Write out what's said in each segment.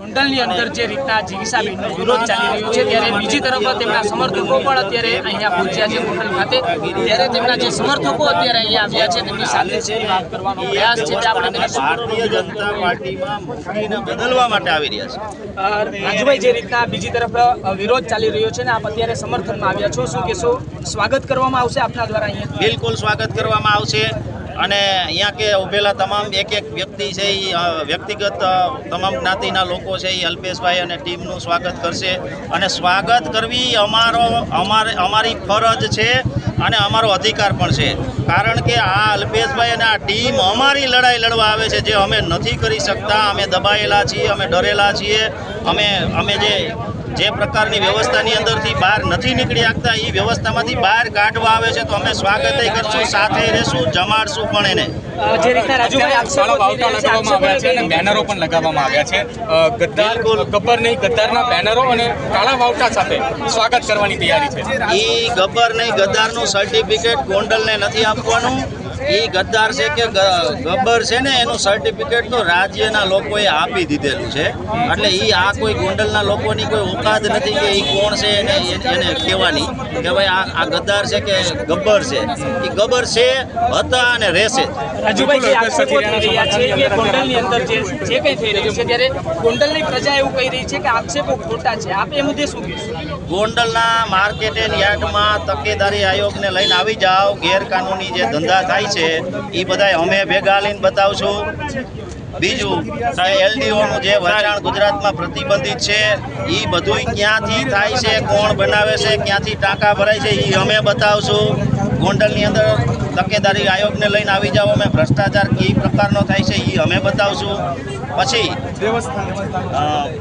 ગોંડલની અંદર જે રીતના જીગીસાબેનનો વિરોધ ચાલી રહ્યો છે ત્યારે બીજી તરફ તેમના સમર્થકો પણ અત્યારે અહીંયા પહોંચ્યા છે ગોંડલ ખાતે. ત્યારે તેમના જે સમર્થકો અત્યારે અહીંયા આવ્યા છે તેમની સાથે વાત કરવાનો પ્રયાસ છે આપણે ભારતીય જનતા પાર્ટીમાં મુખીને બદલવા માટે આવી રહ્યા છે. રાજુભાઈ જે રીતના બીજી તરફ વિરોધ ચાલી રહ્યો છે ને આપ અત્યારે સમર્થનમાં આવ્યા છો શું કહેશો? સ્વાગત કરવામાં આવશે આપના દ્વારા અહીંયા? બિલકુલ સ્વાગત કરવામાં આવશે. અને અહીંયા કે ઉભેલા તમામ એક એક વ્યક્તિ છે એ વ્યક્તિગત તમામ જ્ઞાતિના લોકો છે એ અલ્પેશભાઈ અને ટીમનું સ્વાગત કરશે. અને સ્વાગત કરવી અમારો, અમારે, અમારી ફરજ છે અને અમારો અધિકાર પણ છે. કારણ કે આ અલ્પેશભાઈ અને આ ટીમ અમારી લડાઈ લડવા આવે છે જે અમે નથી કરી શકતા. અમે દબાયેલા છીએ, અમે ડરેલા છીએ. અમે અમે જે જે પ્રકારની વ્યવસ્થાની અંદરથી બહાર નથી નીકળી શકતા એ વ્યવસ્થામાંથી બહાર કાઢવા આવે છે તો અમે સ્વાગત કરશું સાથે રહેશું જમાડશું પણ એને. જે રીતના રાજુભાઈ આક્ષેપો લગાવવામાં આવ્યા છે અને બેનરો પણ લગાવવામાં આવ્યા છે. ગદ્દાર. ગબ્બર નહીં ગદ્દારના બેનરો અને કાળા વાવટા સાથે સ્વાગત કરવાની તૈયારી છે. એ ગબ્બર નહીં ગદ્દારનું સર્ટિફિકેટ ગોંડલને નથી આપવાનું. એ ગદ્દાર છે કે ગબ્બર છે ને, એનું સર્ટિફિકેટ તો રાજ્યના લોકોએ આપી દીધેલું છે. એટલે એ આ કોઈ ગોંડલના લોકોની કોઈ ઓકાદ નથી કે એ કોણ છે એને એને કહેવાની કે ભાઈ આ આ ગદ્દાર છે કે ગબ્બર છે. એ ગબ્બર છે, હતા અને રહેશે. રાજુભાઈ ગોંડલની અંદર જે જે કંઈ થઈ રહ્યું છે, ત્યારે ગોંડલની પ્રજા એવું કહી રહી છે કે આક્ષેપો ખોટા છે. આપ એ મુદ્દે શું કહેશો? ગોંડલના માર્કેટ એન્ડ યાર્ડમાં તકેદારી આયોગને લઈને આવી જાઓ. ગેરકાનૂની જે ધંધા થાય છે એ બધાય અમે ભેગા લઈને બતાવશું. બીજું એલડીઓનું જે વેચાણ ગુજરાતમાં પ્રતિબંધિત છે એ બધુંય ક્યાંથી થાય છે કોણ બનાવે છે ક્યાંથી ટાંકા ભરાય છે એ અમે બતાવશું. ગોંડલની અંદર તકેદારી આયોગને લઈને આવી જાઓ અમે ભ્રષ્ટાચાર કઈ પ્રકારનો થાય છે એ અમે બતાવશું. પછી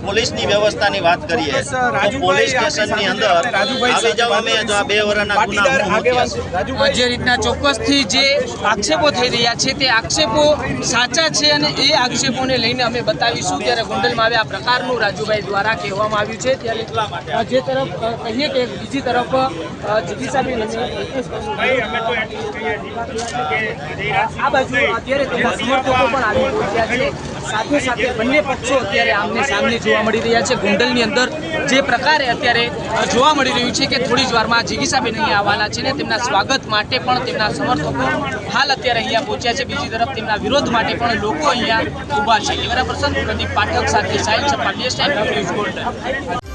પોલીસની વ્યવસ્થાની વાત કરીએ તો પોલીસ સ્ટેશનની અંદર આવી જાઓ અમે જો આ બે વર્ષના ગુના. જે રીતના ચોક્કસથી જે આક્ષેપો થઈ રહ્યા છે તે આક્ષેપો સાચા છે અને એ આક્ષેપોને લઈને અમે બતાવીશું ત્યારે ગોંડલમાં આવે આ પ્રકારનું રાજુભાઈ દ્વારા કહેવામાં આવ્યું છે. ત્યારે જે તરફ કહીએ કે બીજી તરફ જિગીસાબેન આ બાજુ અત્યારે સમર્થકો પણ આવી પહોંચ્યા છે. સાથે સાથે બંને પક્ષો અત્યારે આમને સામને જોવા મળી રહ્યા છે. ગોંડલની અંદર જે પ્રકારે અત્યારે જોવા મળી રહ્યું છે કે થોડી જ વારમાં જીગીસાબેન અહીંયા આવવાના છે ને તેમના સ્વાગત માટે પણ તેમના સમર્થકો હાલ અત્યારે અહીંયા પહોંચ્યા છે. બીજી તરફ તેમના વિરોધ માટે પણ લોકો અહીંયા ઊભા છે. કેમેરા પર્સન પ્રદીપ પાઠક સાથે સાહિલ સપાટી ન્યૂઝ ગોલ્ડન